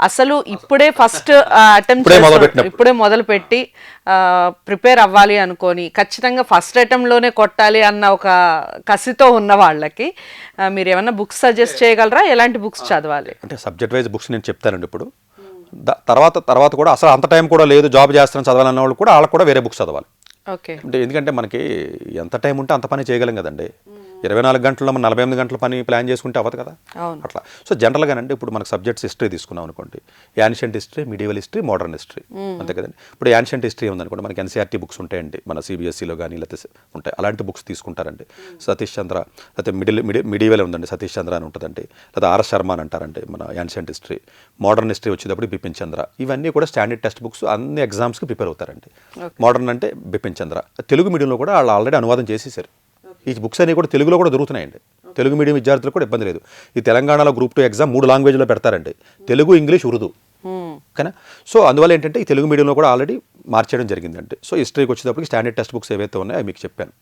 అసలు ఇప్పుడే first attempt ఇప్పుడే మొదలుపెట్టినప్పుడు. ఇప్పుడే మొదలు పెట్టి ప్రిపేర్ అవ్వాలి అనుకొని ఖచ్చితంగా ఫస్ట్లోనే కొట్టాలి అన్న ఒక కసితో ఉన్న వాళ్ళకి మీరు ఏమన్నా బుక్స్ సజెస్ట్ చేయగలరా? ఎలాంటి బుక్స్ చదవాలి? అంటే సబ్జెక్ట్ వైజ్ బుక్స్ నేను చెప్తానండి ఇప్పుడు. ద- తర్వాత తర్వాత కూడా అసలు అంత టైం కూడా లేదు జాబ్ చేస్తాను చదవాలన్న వాళ్ళు కూడా వాళ్ళకి కూడా వేరే బుక్స్ చదవాలి. ఓకే అంటే ఎందుకంటే మనకి ఎంత టైం ఉంటే అంత పని చేయగలం కదండి. ఇరవై నాలుగు గంటల్లో మనం నలభై ఎనిమిది గంటల పని ప్లాన్ చేసుకుంటే అవ్వదు కదా. అట్లా. సో జనరల్గానండి ఇప్పుడు మనకు సబ్జెక్ట్స్ హిస్టరీ తీసుకున్నాం అనుకోండి. Ancient history medieval history modern history. అంతే కదండి. ఇప్పుడు యాన్షియంట్ హిస్టరీ ఉందనుకోండి మనకి ఎన్సీఆర్టీ బుక్స్ ఉంటాయండి. మన సిబిఎస్ఈలో కానీ లేకపోతే ఉంటాయి. అలాంటి బుక్స్ తీసుకుంటారండి. సతీష్ చంద్ర లేకపోతే మిడిల్ మిడి మిడివల్ ఉందండి సతీష్ చంద్ర అని ఉంటుందండి. లేదా ఆర్ఎస్ శర్మ అని అంటారండి మన యాన్షియంట్ హిస్టరీ. మోడర్న్ హిస్టరీ వచ్చేటప్పుడు బిపిన్ చంద్ర. ఇవన్నీ కూడా స్టాండర్డ్ టెక్స్ట్ బుక్స్ అన్ని ఎగ్జామ్స్కి ప్రిపేర్ అవుతారండి. మోడర్న్ అంటే బిపిన్ చంద్ర. తెలుగు మీడియంలో కూడా వాళ్ళు ఆల్రెడీ అనువాదం చేసేసారు. ఈ బుక్స్ అన్ని కూడా తెలుగులో కూడా దొరుకుతున్నాయండి. తెలుగు మీడియం విద్యార్థులకు కూడా ఇబ్బంది లేదు. ఈ తెలంగాణలో గ్రూప్ టూ ఎగ్జామ్ మూడు లాంగ్వేజ్లో పెడతారండి. తెలుగు ఇంగ్లీష్ ఉర్దూ. ఓకేనా సో అందువల్ల ఏంటంటే ఈ తెలుగు మీడియంలో కూడా ఆల్రెడీ మార్చేయడం జరిగిందండి. సో హిస్టరీకి వచ్చేటప్పటికి స్టాండర్డ్ టెక్స్ట్ బుక్స్ ఏవైతే ఉన్నాయో మీకు చెప్పాను.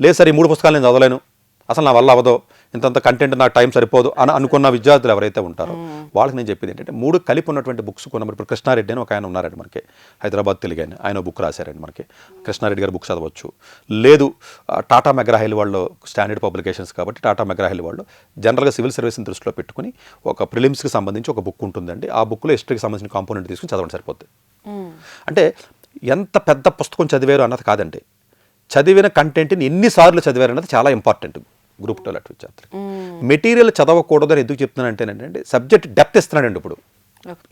లేదు సార్ ఈ మూడు పుస్తకాలు నేను చదవలేను. అసలు నా వల్ల అవ్వదో. ఇంతంత కంటెంట్ నాకు టైం సరిపోదు అని అనుకున్న విద్యార్థులు ఎవరైతే ఉంటారో వాళ్ళకి నేను చెప్పేది ఏంటంటే మూడు కలిపి ఉన్నటువంటి బుక్స్ కొన్నప్పుడు ఇప్పుడు కృష్ణారెడ్డి అని ఒక ఆయన ఉన్నారండి మనకి. హైదరాబాద్ తెలుగు ఆయన ఆయన బుక్ రాశారండి మనకి. కృష్ణారెడ్డి గారు బుక్ చదవచ్చు. లేదు టాటా మెగ్రాహిల్ వాళ్ళు స్టాండర్డ్ పబ్లికేషన్స్ కాబట్టి టాటా మెగ్రాహిల్ వాళ్ళు జనరల్గా సివిల్ సర్వీస్ని దృష్టిలో పెట్టుకుని ఒక ప్రిలిమ్స్కి సంబంధించి ఒక బుక్ ఉంటుందండి. ఆ బుక్లో హిస్టరీకి సంబంధించిన కాంపోనెంట్ తీసుకుని చదవండి సరిపోద్ది. అంటే ఎంత పెద్ద పుస్తకం చదివారు అన్నది కాదండి. చదివిన కంటెంట్ని ఎన్నిసార్లు చదివారు అన్నది చాలా ఇంపార్టెంట్ గ్రూప్ టూ లాంటి విద్యార్థులు మెటీరియల్ చదవకూడదని ఎందుకు చెప్తున్నానంటే ఏంటంటే సబ్జెక్ట్ డెప్త్ ఇస్తున్నాడండి ఇప్పుడు.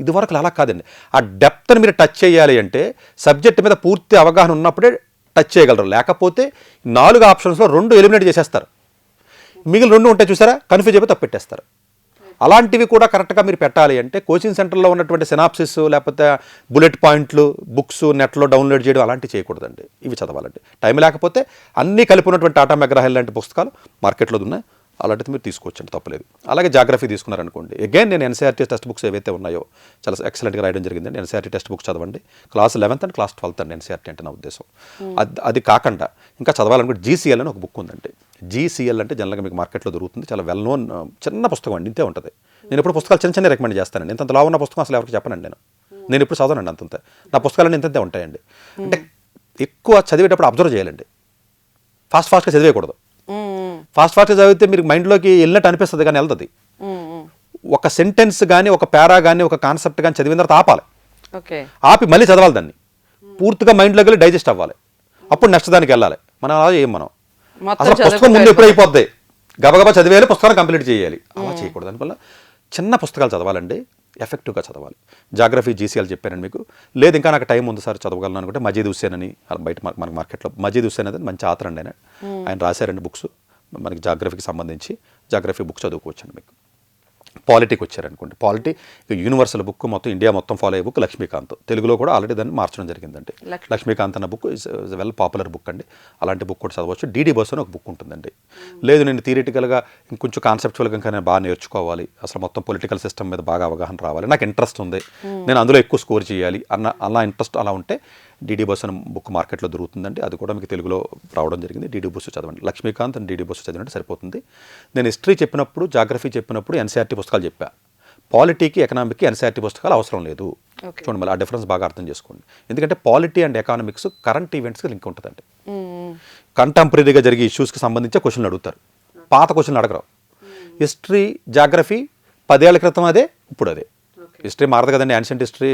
ఇదివరకు అలా కాదండి. ఆ డెప్త్ని మీరు టచ్ చేయాలి అంటే సబ్జెక్ట్ మీద పూర్తి అవగాహన ఉన్నప్పుడే టచ్ చేయగలరు. లేకపోతే నాలుగు ఆప్షన్స్లో రెండు ఎలిమినేట్ చేసేస్తారు. మిగిలిన రెండు ఉంటాయి చూసారా? కన్ఫ్యూజ్ అయిపోయి తప్పు పెట్టేస్తారు అలాంటివి కూడా కరెక్ట్గా మీరు పెట్టాలి. అంటే కోచింగ్ సెంటర్లో ఉన్నటువంటి సినాప్సిస్ లేకపోతే బుల్లెట్ పాయింట్లు బుక్స్ నెట్లో డౌన్లోడ్ చేయడం అలాంటివి చేయకూడదండి. ఇవి చదవాలండి. టైం లేకపోతే అన్నీ కలిపి ఉన్నటువంటి టాటా మెగ్రహల్ లాంటి పుస్తకాలు మార్కెట్లో ఉన్నాయి. అలాంటిది మీరు తీసుకోవచ్చండి తప్పలేదు. అలాగే జాగ్రఫీ తీసుకున్నారనుకోండి. అగైన్ నేను ఎన్సీఆర్టీ టెక్స్ట్ బుక్స్ ఏవైతే ఉన్నాయో చాలా ఎక్సలెంట్గా రాయడం జరిగిందండి. ఎన్సీఆర్టీ టెక్స్ట్ బుక్స్ చదవండి. Class eleventh and class twelfth అండి ఎన్సీఆర్టీ అంటే నా ఉద్దేశం. అది అది కాకుండా ఇంకా చదవాలనుకుంటే జీసీఎల్ అని ఒక బుక్ ఉందండి. జీసీఎల్ అంటే జనరల్గా మీకు మార్కెట్లో దొరుకుతుంది. చాలా వెల్ నోన్ చిన్న పుస్తకం అండి. ఇంతే ఉంటుంది. నేను ఇప్పుడు పుస్తకాలు చిన్న చిన్న రికమెండ్ చేస్తానండి. ఇంత లావు ఉన్న పుస్తకం అసలు ఎవరికి చెప్పనండి నేను. నేను ఇప్పుడు చదవనండి అంతంత. నా పుస్తకాలన్నీ ఇంతంతే ఉంటాయండి. అంటే ఎక్కువ చదివేటప్పుడు అబ్జర్వ్ చేయాలండి. ఫాస్ట్ ఫాస్ట్గా చదివేయకూడదు. ఫాస్ట్ ఫాస్ట్గా చదివితే మీరు మైండ్లోకి వెళ్ళినట్టు అనిపిస్తుంది కానీ వెళ్తుంది. ఒక సెంటెన్స్ కానీ ఒక పారా కానీ ఒక కాన్సెప్ట్ కానీ చదివిన తర్వాత ఆపాలి. ఓకే. ఆపి మళ్ళీ చదవాలి దాన్ని. పూర్తిగా మైండ్లోకి వెళ్ళి డైజెస్ట్ అవ్వాలి. అప్పుడు నెక్స్ట్ దానికి వెళ్ళాలి. మనం అలా చేయం మనం? అసలు పుస్తకం ముందు ఎప్పుడు అయిపోద్ది. గబగబా చదివేయాలి పుస్తకాన్ని కంప్లీట్ చేయాలి. అలా చేయకూడదు. దానివల్ల చిన్న పుస్తకాలు చదవాలండి. ఎఫెక్టివ్గా చదవాలి. జాగ్రఫీ జీసీఎల్ చెప్పానండి మీకు. లేదు ఇంకా నాకు టైం ఉంది సార్ చదవగలను అనుకుంటే మజీద్ హుస్సేన్ అని బయట మన- మార్కెట్లో మజీద్ హుస్సేన్ అనేది మంచి ఆథర్ అండి ఆయన ఆయన రాశారండి బుక్స్. మనకి జాగ్రఫీకి సంబంధించి జాగ్రఫీ బుక్ చదువుకోవచ్చండి మీకు. పాలిటీకి వచ్చారనుకోండి. పాలిటీ యూనివర్సల్ బుక్ మొత్తం ఇండియా మొత్తం ఫాలో అయ్యే బుక్ లక్ష్మీకాంత్. తెలుగులో కూడా ఆల్రెడీ దాన్ని మార్చడం జరిగిందండి. లక్ష్మీ- లక్ష్మీకాంత్ అన్న book is well popular book అండి. అలాంటి బుక్ కూడా చదవచ్చు. డీడీ బస్ అని ఒక బుక్ ఉంటుందండి. లేదు నేను థియరిటికల్గా ఇంకొంచెం కాన్సెప్చువల్గా ఇంకా నేను బాగా నేర్చుకోవాలి. అసలు మొత్తం పొలిటికల్ సిస్టమ్ మీద బాగా అవగాహన రావాలి. నాకు ఇంట్రెస్ట్ ఉంది. నేను అందులో ఎక్కువ స్కోర్ చేయాలి. అన్న అలా ఇంట్రెస్ట్ అలా ఉంటే డీడీ బస్ అని బుక్ మార్కెట్లో దొరుకుతుందండి. అది కూడా మీకు తెలుగులో రావడం జరిగింది. డీడీ బస్సు చదవండి. లక్ష్మీకాంత్ అండ్ డీడీ బస్సు చదివినట్టు సరిపోతుంది. నేను హిస్టరీ చెప్పినప్పుడు జాగ్రఫీ చెప్పినప్పుడు ఎన్సీఆర్టీ పుస్తకాలు చెప్పా. పాలిటీకి ఎకనామిక్కి ఎన్సీఆర్టీ పుస్తకాలు అవసరం లేదు. చూడండి మళ్ళీ ఆ డిఫరెన్స్ బాగా అర్థం చేసుకోండి. ఎందుకంటే పాలిటీ అండ్ ఎకానమిక్స్ కరెంట్ ఈవెంట్స్కి లింక్ ఉంటుందండి. కంటెంపరీగా జరిగే ఇష్యూస్కి సంబంధించే క్వశ్చన్లు అడుగుతారు. పాత క్వశ్చన్లు అడగరు. హిస్టరీ జాగ్రఫీ పదేళ్ళ క్రితం అదే ఇప్పుడు అదే. హిస్టరీ మారదు కదండి యాన్షియంట్ హిస్టరీ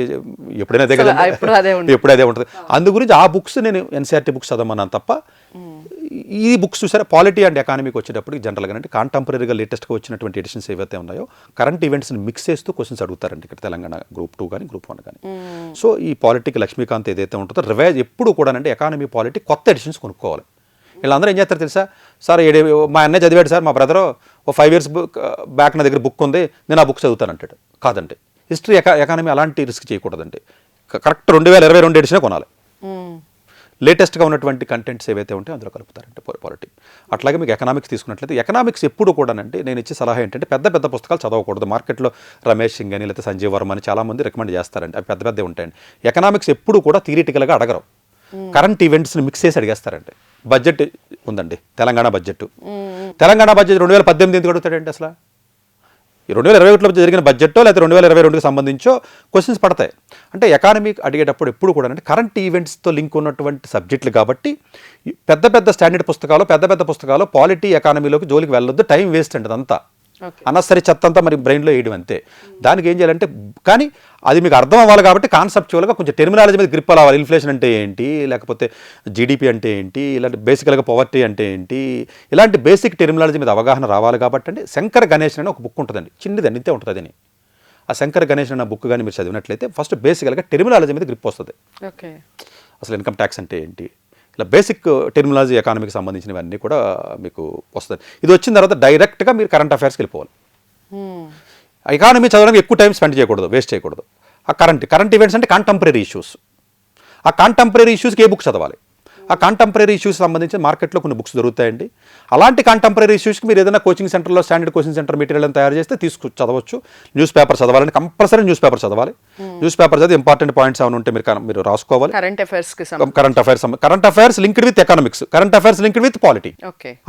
ఎప్పుడైనా అదే కదండి. ఎప్పుడూ అదే ఉంటుంది. ఎప్పుడు అదే ఉంటుంది. అందు గురించి ఆ బుక్స్ నేను ఎన్సీఆర్టీ బుక్స్ చదవమన్నాను తప్ప ఈ బుక్స్ చూసారా? పాలిటీ అండ్ ఎకానమీకి వచ్చేటప్పుడు జనరల్గా అంటే కాంటెంపరీగా లేటెస్ట్గా వచ్చినటువంటి ఎడిషన్స్ ఏవైతే ఉన్నాయో కరెంట్ ఈవెంట్స్ని మిక్స్ చేస్తూ క్వశ్చన్స్ అడుగుతారండి ఇక్కడ తెలంగాణ గ్రూప్ టూ కానీ గ్రూప్ వన్ కానీ సో ఈ పాలిటీకి లక్ష్మీకాంత్ ఏదైతే ఉంటుందో రివైజ్ ఎప్పుడు కూడా అంటే ఎకానమీ పాలిటీ కొత్త ఎడిషన్స్ కొనుక్కోవాలి. వీళ్ళందరూ ఏం చేస్తారు తెలుసా? సార్ ఏడే మా అన్నయ్య చదివాడు సార్ మా బ్రదర్ ఓ ఫైవ్ ఇయర్స్ బుక్ బ్యాక్ నా దగ్గర బుక్ ఉంది నేను ఆ బుక్ చదువుతాను అంటాడు. కాదండి. హిస్టరీ ఎకా ఎకానమీ అలాంటి రిస్క్ చేయకూడదండి. కరెక్ట్ రెండు వేల ఇరవై రెండు ఎడిషనే కొనాలి. లేటెస్ట్గా ఉన్నటువంటి కంటెంట్స్ ఏవైతే ఉంటాయో అందులో కలుపుతారంటే పాలిటీ అట్లాగే మీకు ఎకనామిక్స్ తీసుకున్నట్లయితే ఎకనామిక్స్ ఎప్పుడు కూడానంటే నేను ఇచ్చే సలహా ఏంటంటే పెద్ద పెద్ద పుస్తకాలు చదవకూడదు. మార్కెట్లో రమేష్ సింగ్ అని లేకపోతే సంజీవ్ వర్మ అని చాలామంది రికమెండ్ చేస్తారండి. అవి పెద్ద పెద్దవి ఉంటాయండి. ఎకనామిక్స్ ఎప్పుడు కూడా థియరిటికల్గా అడగరు. కరెంట్ ఈవెంట్స్ని మిక్స్ చేసి అడిగేస్తారండి. బడ్జెట్ ఉందండి. తెలంగాణ బడ్జెట్ తెలంగాణ బడ్జెట్ రెండు వేల పద్దెనిమిది ఎందుకు అడుగుతాడండి అసలు? రెండు వేల ఇరవై ఒకటిలో జరిగిన బడ్జెట్టో లేకపోతే రెండు వేల ఇరవై రెండుకి సంబంధించో క్వశ్చన్స్ పడతాయి. అంటే ఎకానమీ అడిగేటప్పుడు ఎప్పుడు కూడా అంటే కరెంట్ ఈవెంట్స్తో లింక్ ఉన్నటువంటి సబ్జెక్టులు కాబట్టి పెద్ద పెద్ద స్టాండర్డ్ పుస్తకాలు పెద్ద పెద్ద పుస్తకాలు పాలిటీ ఎకానమీలోకి జోలికి వెళ్ళొద్దు టైం వేస్ట్ అండి అదంతా. ఓకే. అనవసరి చెత్త అంతా మరి బ్రెయిన్లో వేయడం అంతే. దానికి ఏం చేయాలంటే కానీ అది మీకు అర్థం అవ్వాలి కాబట్టి కాన్సెప్చువల్గా కొంచెం టెర్మినాలజీ మీద గ్రిప్ అవ్వాలి. ఇన్ఫ్లేషన్ అంటే ఏంటి? లేకపోతే జీడిపి అంటే ఏంటి? ఇలాంటి బేసికల్గా పవర్టీ అంటే ఏంటి? ఇలాంటి బేసిక్ టెర్మినాలజీ మీద అవగాహన రావాలి కాబట్టి అంటే శంకర్ గణేష్ అని ఒక బుక్ ఉంటుందండి. చిన్నదండి ఇంతే ఉంటుంది అని ఆ శంకర్ గణేష్ అన్న బుక్ కానీ మీరు చదివినట్లయితే ఫస్ట్ బేసికల్గా టెర్మినాలజీ మీద గ్రిప్ వస్తుంది. ఓకే. అసలు ఇన్కమ్ ట్యాక్స్ అంటే ఏంటి? ఇలా బేసిక్ టెర్మినాలజీ ఎకానమీకి సంబంధించినవన్నీ కూడా మీకు వస్తుంది ఇది వచ్చిన తర్వాత డైరెక్ట్గా మీరు కరెంట్ అఫైర్స్కి వెళ్ళిపోవాలి. ఎకానమీ చదవడానికి ఎక్కువ టైం స్పెండ్ చేయకూడదు వేస్ట్ చేయకూడదు. ఆ కరెంట్ కరెంట్ ఈవెంట్స్ అంటే కాంటెంపరీ ఇష్యూస్ ఆ కాంటెంపరీ ఇష్యూస్కి ఏ బుక్ చదవాలి? ఆ కాంటెంపరీ ఇష్యూస్ సంబంధించి మార్కెట్లో కొన్ని బుక్స్ దొరుకుతాయండి. అలాంటి కాంటెంపరీ ఇష్యూస్కి మీరు ఏదైనా కోచింగ్ సెంటర్లో స్టాండర్డ్ కోచింగ్ సెంటర్ మెటీరియల్ తయారు చేస్తే తీసుకు చదవచ్చు. న్యూస్ పేపర్ చదవాలని కంపల్సరీ న్యూస్ పేపర్ చదవాలి. న్యూస్ పేపర్ చదివి ఇంపార్టెంట్ పాయింట్స్ ఏమైనా ఉంటే మీరు మీరు రాసుకోవాలి. Current affairs current affairs current affairs linked with economics current affairs linked with polity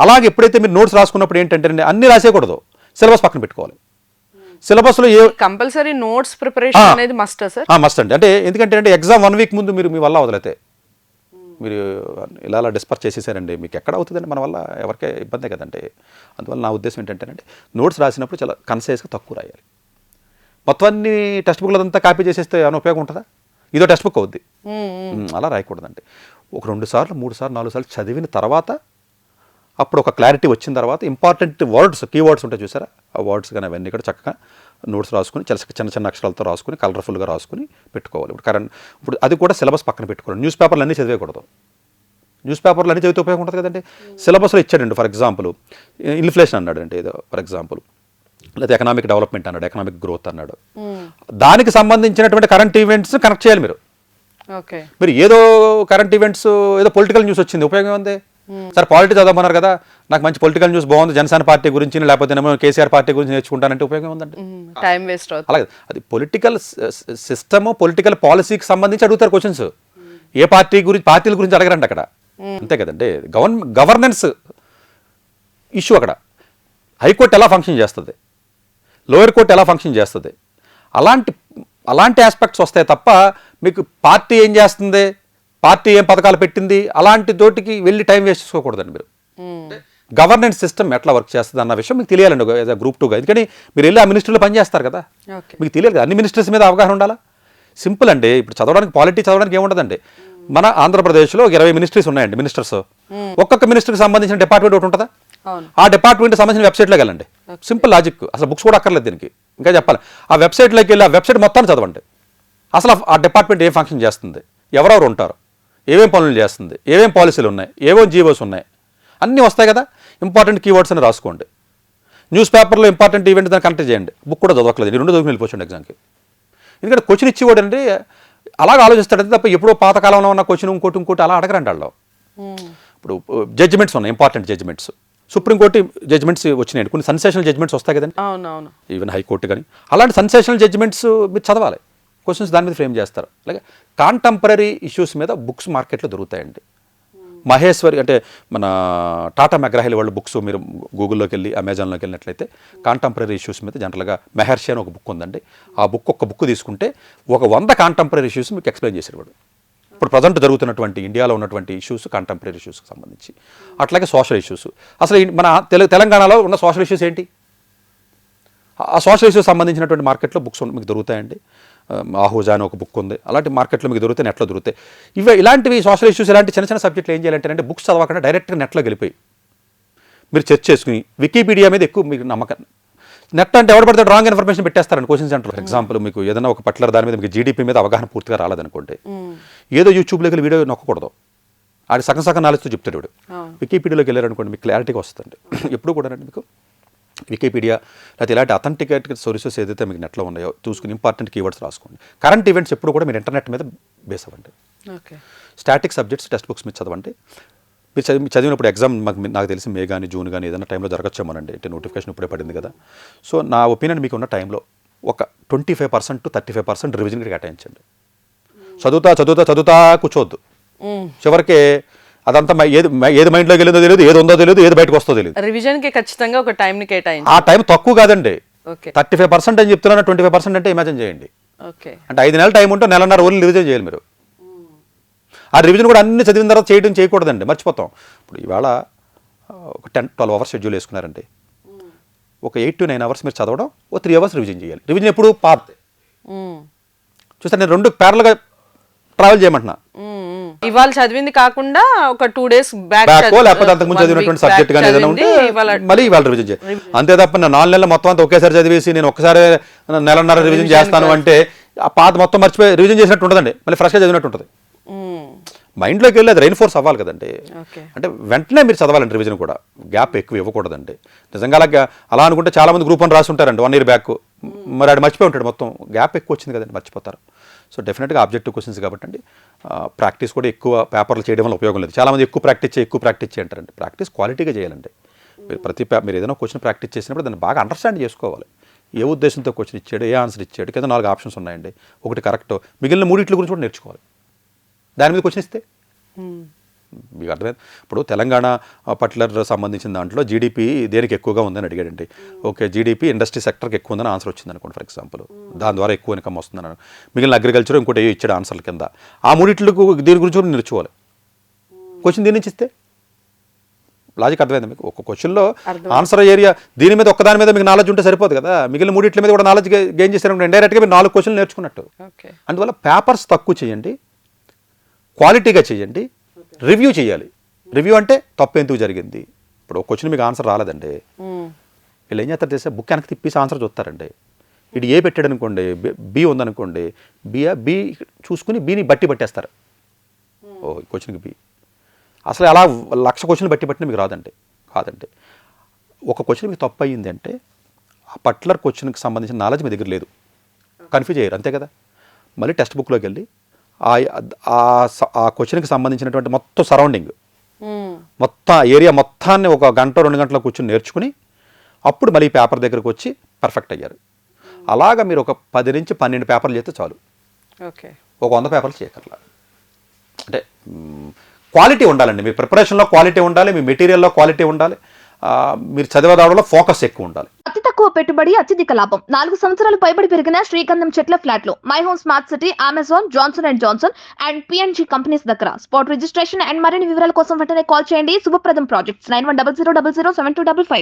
అలాగే ఎప్పుడైతే మీరు నోట్స్ రాసుకున్నప్పుడు ఏంటంటే అన్ని రాసేయకూడదు. సిలబస్ పక్కన పెట్టుకోవాలి. సిలబస్లో ఏ కంపల్సరీ నోట్స్ ప్రిపరేషన్. అనేది మస్ట్ సార్ మస్ట్ అండి. అంటే ఎందుకంటే అంటే ఎగ్జామ్ వన్ వీక్ ముందు మీరు మీ వల్ల వదిలేతే. మీరు ఇలా అలా డిస్పర్ చేసేసారండి మీకు ఎక్కడ అవుతుందండి మన వల్ల? ఎవరికే ఇబ్బందే కదండి? అందువల్ల నా ఉద్దేశం ఏంటంటే నోట్స్ రాసినప్పుడు చాలా కన్సైజ్గా తక్కువ రాయాలి. మొత్తం అన్ని టెక్స్ట్ బుక్లు అదంతా కాపీ చేసేస్తే ఏమైనా ఉపయోగం ఉంటుందా? ఇదో టెక్స్ట్ బుక్ అవుద్ది. అలా రాయకూడదండి. ఒక రెండు సార్లు మూడు సార్లు నాలుగు సార్లు చదివిన తర్వాత అప్పుడు ఒక క్లారిటీ వచ్చిన తర్వాత ఇంపార్టెంట్ వర్డ్స్ కీవర్డ్స్ ఉంటాయి చూసారా? ఆ వర్డ్స్ కానీ అవన్నీ కూడా చక్కగా నోట్స్ రాసుకుని చిన్న చిన్న చిన్న అక్షరాలతో రాసుకుని కలర్ఫుల్గా రాసుకుని పెట్టుకోవాలి. ఇప్పుడు కరెంట్ ఇప్పుడు అది కూడా సిలబస్ పక్కన పెట్టుకోవాలి. న్యూస్ పేపర్లు అన్నీ చదివేయకూడదు. న్యూస్ పేపర్లు అన్ని చదివితే ఉపయోగం ఉంటుంది కదండి? సిలబస్లో ఇచ్చాడండి ఫర్ ఎగ్జాంపుల్ ఇన్ఫ్లేషన్ అన్నాడు అంటే ఏదో ఫర్ ఎగ్జాంపుల్. లేదా ఎకనామిక్ డెవలప్మెంట్ అన్నాడు ఎకనామిక్ గ్రోత్ అన్నాడు. దానికి సంబంధించినటువంటి కరెంట్ ఈవెంట్స్ కనెక్ట్ చేయాలి మీరు. ఓకే. మీరు ఏదో కరెంట్ ఈవెంట్స్ ఏదో పొలిటికల్ న్యూస్ వచ్చింది ఉపయోగం ఉంది సార్ పాలిటీ చదవమన్నారు కదా నాకు మంచి పొలిటికల్ న్యూస్ బాగుంది జనసేన పార్టీ గురించి లేకపోతే కేసీఆర్ పార్టీ గురించి నేర్చుకుంటానంటే ఉపయోగం ఉందండి. టైం వేస్ట్ అవుతుంది. అలాగే అది పొలిటికల్ సిస్టమ్ పొలిటికల్ పాలసీకి సంబంధించి అడుగుతారు క్వశ్చన్స్ ఏ పార్టీ గురించి పార్టీల గురించి అడగరండి అక్కడ. అంతే కదండి గవర్న గవర్నెన్స్ ఇష్యూ అక్కడ. హైకోర్టు ఎలా ఫంక్షన్ చేస్తుంది? లోయర్ కోర్టు ఎలా ఫంక్షన్ చేస్తుంది? అలాంటి అలాంటి ఆస్పెక్ట్స్ వస్తాయి తప్ప మీకు పార్టీ ఏం చేస్తుంది? పార్టీ ఏం పథకాలు పెట్టింది? అలాంటి తోటికి వెళ్ళి టైం వేస్ట్ చేసుకోకూడదండి మీరు. గవర్నెన్స్ సిస్టమ్ ఎట్లా వర్క్ చేస్తుంది అన్న విషయం మీకు తెలియాలండి గ్రూప్ టూగా. ఎందుకని మీరు వెళ్ళి ఆ మినిస్టర్లో పనిచేస్తారు కదా. మీకు తెలియదు కదా అన్ని మినిస్టర్స్ మీద అవగాహన ఉండాలా? సింపుల్ అండి. ఇప్పుడు చదవడానికి పాలిటీ చదవడానికి ఏముండదండి. మన ఆంధ్రప్రదేశ్లో ఇరవై మినిస్ట్రీస్ ఉన్నాయండి మినిస్టర్స్. ఒక్కొక్క మినిస్టర్కి సంబంధించిన డిపార్ట్మెంట్ ఒకటి ఉంటుందా? ఆ డిపార్ట్మెంట్ సంబంధించిన వెబ్సైట్లోకి వెళ్ళండి. Simple logic. అసలు బుక్స్ కూడా అక్కర్లేదు దీనికి. ఇంకా చెప్పాలి. ఆ వెబ్సైట్లోకి వెళ్ళి ఆ వెబ్సైట్ మొత్తాన్ని చదవండి. అసలు ఆ డిపార్ట్మెంట్ ఏం ఫంక్షన్ చేస్తుంది? ఎవరెవరు ఉంటారు? ఏమేం పనులు చేస్తుంది? ఏమేం పాలసీలు ఉన్నాయి? ఏమేం జీవోస్ ఉన్నాయి? అన్నీ వస్తాయి కదా? ఇంపార్టెంట్ కీవర్డ్స్ అని రాసుకోండి. న్యూస్ పేపర్లో ఇంపార్టెంట్ ఈవెంట్ దాన్ని కనెక్ట్ చేయండి. బుక్ కూడా చదవట్లేదు రెండు చదువుకుని వెళ్ళిపోండి ఎగ్జామ్కి ఎందుకంటే క్వశ్చన్ ఇచ్చేవాడు అంటే అలాగ ఆలోచిస్తాడు తప్ప ఎప్పుడో పాతకాలంలో ఉన్న క్వశ్చన్ ఇంకోటి ఇంకోటి అలా అడగరండి వాళ్ళు. ఇప్పుడు జడ్జిమెంట్స్ ఉన్నాయి ఇంపార్టెంట్ జడ్జిమెంట్స్ సుప్రీంకోర్టు జడ్జిమెంట్స్ వచ్చినాయండి. కొన్ని సెన్సేషనల్ జడ్జిమెంట్స్ వస్తాయి కదండి. ఈవెన్ హైకోర్టు కానీ అలాంటి సెన్సేషనల్ జడ్జిమెంట్స్ మీరు చదవాలి. క్వశ్చన్స్ దాని మీద ఫ్రేమ్ చేస్తారు. అలాగే కాంటెంపరీ ఇష్యూస్ మీద బుక్స్ మార్కెట్లో దొరుకుతాయండి. మహేశ్వరి అంటే మన టాటా మెగ్రాహిల్ వాళ్ళ బుక్స్ మీరు గూగుల్లోకి వెళ్ళి అమెజాన్లోకి వెళ్ళినట్లయితే కాంటెంపరీ ఇష్యూస్ మీద జనరల్గా మెహర్షి అని ఒక బుక్ ఉందండి. ఆ బుక్ ఒక్క బుక్ తీసుకుంటే ఒక వంద కాంటెంపరీ ఇష్యూస్ మీకు ఎక్స్ప్లెయిన్ చేసేవాడు. ఇప్పుడు ప్రజెంట్ జరుగుతున్నటువంటి ఇండియాలో ఉన్నటువంటి ఇష్యూస్ కాంటెంపరీ ఇష్యూస్కి సంబంధించి. అట్లాగే సోషల్ ఇష్యూస్. అసలు మన తెలు తెలంగాణలో ఉన్న సోషల్ ఇష్యూస్ ఏంటి? ఆ సోషల్ ఇష్యూస్ సంబంధించినటువంటి మార్కెట్లో బుక్స్ మీకు దొరుకుతాయండి. ఆహూజా అని ఒక బుక్ ఉంది. అలాంటి మార్కెట్లో మీకు దొరుకుతాయి నెట్లో దొరుకుతాయి. ఇవి ఇలాంటివి సోషల్ ఇష్యూస్ ఇలాంటి చిన్న చిన్న సబ్జెక్టులు ఏం చేయాలంటే అంటే బుక్స్ చదవకుండా డైరెక్ట్గా నెట్లో వెళ్ళిపోయి. మీరు చెక్ చేసుకుని వికీపీడియా మీద ఎక్కువ మీకు నమ్మకం. నెట్ అంటే ఎవరు పడితే రాంగ్ ఇన్ఫర్మేషన్ పెట్టేస్తారండి క్వశ్చన్ సెంటర్ ఫర్ ఎగ్జాంపుల్ మీకు ఏదైనా ఒక పర్టికులర్ దాని మీద మీకు జీడిపి మీద అవగాహన పూర్తిగా రాలేదనుకోండి. ఏదో యూట్యూబ్లోకి వీడియో నొక్కకూడదు. ఆడి సగం సగం నాలెడ్జ్తో చెప్తాడు వీడు. వికీపీడియాలోకి వెళ్ళారనుకోండి మీకు క్లారిటీగా వస్తుంది ఎప్పుడు కూడా మీకు వికీపీడియా లేకపోతే ఇలాంటి అథెంటికేట్ సోర్సెస్ ఏదైతే మీకు నెట్లో ఉన్నాయో చూసుకుని ఇంపార్టెంట్ కీవర్డ్స్ రాసుకోండి. కరెంట్ ఈవెంట్స్ ఎప్పుడు కూడా మీరు ఇంటర్నెట్ మీద బేస్ అవ్వండి. Okay. Static subjects text books మీద చదవండి. మీరు చదివి చదివినప్పుడు ఎగ్జామ్ మాకు నాకు తెలిసి మే కానీ జూన్ కానీ ఏదైనా టైంలో జరగచ్చేమోనండి అంటే నోటిఫికేషన్ ఇప్పుడే పడింది కదా. సో నా ఒపీనియన్ మీకు ఉన్న టైంలో ఒక twenty five percent to thirty five percent రివిజన్కి కేటాయించండి చదువుతా చదువుతా చదువుతా కూర్చోవద్దు. చివరికి అదంతా ఏది ఏది మైండ్లోకి వెళ్ళిందో తెలియదు ఏది ఉందో తెలియదు ఏది బయటకు వస్తుందో తెలియదు. రివిజన్కి ఖచ్చితంగా ఒక టైం ని కేటాయించి. ఆ టైం తక్కువ కాదండి. థర్టీ ఫైవ్ పర్సెంట్ అని చెప్తున్నాను ట్వంటీ ఫైవ్ పర్సెంట్ అంటే ఇమాజిన్ చేయండి. అంటే ఐదు నెలల టైం ఉంటే నెలన్నర ఓన్లీ రివిజన్ చేయాలి మీరు. ఆ రివిజన్ కూడా అన్ని చదివిన తర్వాత చేయడం చేయకూడదండి మర్చిపోతాం. ఇప్పుడు ఇవాళ ఒక టెన్ ట్వెల్వ్ అవర్స్ షెడ్యూల్ వేసుకున్నారండి. ఒక ఎయిట్ టు నైన్ అవర్స్ మీరు చదవడం ఓ త్రీ అవర్స్ రివిజన్ చేయాలి. రివిజన్ ఎప్పుడు పార్ట్ మ్మ్. చూస్తే నేను రెండు ప్యారల్గా ట్రావెల్ చేయమంటున్నా. ఇవాళ చదివింది కాకుండా ఒక టూ డేస్ బ్యాక్ లేకపోతే అంతకుముందు చదివినటువంటి సబ్జెక్ట్ కానీ ఏదైనా ఉంటే మళ్ళీ ఇవాళ రివిజన్ చేయాలి అంతే తప్ప నాలుగు నెలలు మొత్తం అంతా ఒకేసారి చదివేసి నేను ఒక్కసారి నెలన్నర రివిజన్ చేస్తాను అంటే ఆ పాత మొత్తం మర్చిపోయి రివిజన్ చేసినట్టు ఉంటుందండి. మళ్ళీ ఫ్రెష్గా చదివినట్టు ఉంటుంది. మైండ్లోకి వెళ్ళి అది రైన్ఫోర్స్ అవ్వాలి కదండి. అంటే వెంటనే మీరు చదవాలండి రివిజన్ కూడా. గ్యాప్ ఎక్కువ ఇవ్వకూడదండి. నిజంగా అలా అలా అనుకుంటే చాలా మంది గ్రూప్ అని రాసి ఉంటారండి వన్ ఇయర్ బ్యాక్ మరి ఆడు మర్చిపోయి ఉంటాడు మొత్తం. గ్యాప్ ఎక్కువ వచ్చింది కదండి మర్చిపోతారు. సో డెఫినెట్గా ఆబ్జెక్టివ్ క్వశ్చన్స్ కాబట్టి అండి ప్రాక్టీస్ కూడా ఎక్కువ పేపర్లు చేయడం వల్ల ఉపయోగం లేదు. చాలా మంది ఎక్కువ ప్రాక్టీస్ చేయి ఎక్కువ ప్రాక్టీస్ చేయంటారండి ప్రాక్టీస్ క్వాలిటీగా చేయాలండి. మీరు ప్రతి పే- మీరు ఏదైనా క్వశ్చన్ ప్రాక్టీస్ చేసినప్పుడు దాన్ని బాగా అండర్స్టాండ్ చేసుకోవాలి. ఏ ఉద్దేశంతో క్వశ్చన్ ఇచ్చాడు ఏ ఆన్సర్ ఇచ్చాడు కింద నాలుగు ఆప్షన్స్ ఉన్నాయండి. ఒకటి కరెక్ట్ మిగిలిన మూడిట్ల గురించి కూడా నేర్చుకోవాలి. దాని మీద క్వశ్చన్ ఇస్తే? మీకు అర్థమైంది? ఇప్పుడు తెలంగాణ పర్టికులర్ సంబంధించిన దాంట్లో జీడిపి దేనికి ఎక్కువగా ఉందని అడిగాడండి. ఓకే జీడిపి ఇండస్ట్రీ సెక్టర్కి ఎక్కువ ఉందని ఆన్సర్ వచ్చింది అనుకోండి ఫర్ ఎగ్జాంపుల్ దాని ద్వారా ఎక్కువ ఇన్కమ్ వస్తుందని అను- మిగిలిన అగ్రికల్చర్ ఇంకోటి ఏ ఇచ్చాడు ఆన్సర్ల కింద. ఆ మూడిట్లకు దీని గురించి కూడా నేర్చుకోవాలి. క్వశ్చన్ దీని నుంచి ఇస్తే? లాజిక్ అర్థమైంది మీకు? ఒక క్వశ్చన్లో ఆన్సర్ ఏరియా దీని మీద ఒక్కదాని మీద మీకు నాలెడ్జ్ ఉంటే సరిపోదు కదా. మిగిలిన మూడిట్ల మీద కూడా నాలెడ్జ్ గెయిన్ చేశారనుకోండి డైరెక్ట్గా మీరు నాలుగు క్వశ్చన్లు నేర్చుకున్నట్టు. ఓకే. అందువల్ల పేపర్స్ తక్కువ చేయండి. క్వాలిటీగా చేయండి. రివ్యూ చేయాలి. రివ్యూ అంటే తప్పు ఎందుకు జరిగింది? ఇప్పుడు ఒక క్వశ్చన్ మీకు ఆన్సర్ రాలేదండి. వీళ్ళు ఏం చేస్తారు చేస్తే బుక్ వెనక్కి తిప్పేసి ఆన్సర్ చూస్తారండి. ఇటు ఏ పెట్టాడు అనుకోండి బి- ఉందనుకోండి బి బి చూసుకుని బిని బట్టి పట్టేస్తారు. ఓ క్వశ్చన్కి బి. అసలు అలా లక్ష క్వశ్చన్లు బట్టి పట్టిన మీకు రాదండి. కాదండి. ఒక క్వశ్చన్ మీకు తప్పు అయ్యింది అంటే ఆ పర్టికులర్ క్వశ్చన్కి సంబంధించిన నాలెడ్జ్ మీ దగ్గర లేదు. కన్ఫ్యూజ్ అయ్యారు. అంతే కదా? మళ్ళీ టెక్స్ట్ బుక్లోకి వెళ్ళి ఆ ఆ స- ఆ క్వశ్చన్కి సంబంధించినటువంటి మొత్తం సరౌండింగ్ మొత్తం ఆ ఏరియా మొత్తాన్ని ఒక గంట రెండు గంటల కూర్చొని నేర్చుకుని అప్పుడు మళ్ళీ పేపర్ దగ్గరకు వచ్చి పర్ఫెక్ట్ అయ్యారు. అలాగా మీరు ఒక పది నుంచి పన్నెండు పేపర్లు చేస్తే చాలు. ఓకే ఒక వంద పేపర్లు చేయగలరా అంటే క్వాలిటీ ఉండాలండి. మీ ప్రిపరేషన్లో క్వాలిటీ ఉండాలి మీ మెటీరియల్లో క్వాలిటీ ఉండాలి ఆ, మీరు చదివేదాడంలో ఫోకస్ ఎక్కువ ఉండాలి. అతి తక్కువ పెట్టుబడి అత్యధిక లాభం. నాలుగు సంవత్సరాలు పైబడి పెరిగిన శ్రీగంధం చెట్ల ఫ్లాట్లు. My home smart city Amazon Johnson and Johnson and PNG companies దగ్గర. స్పాట్ రిజిస్ట్రేషన్ అండ్ మరిన్ని వివరాల కోసం వెంటనే కాల్ చేయండి. Shubhapradam projects nine one double zero double zero seven two double five.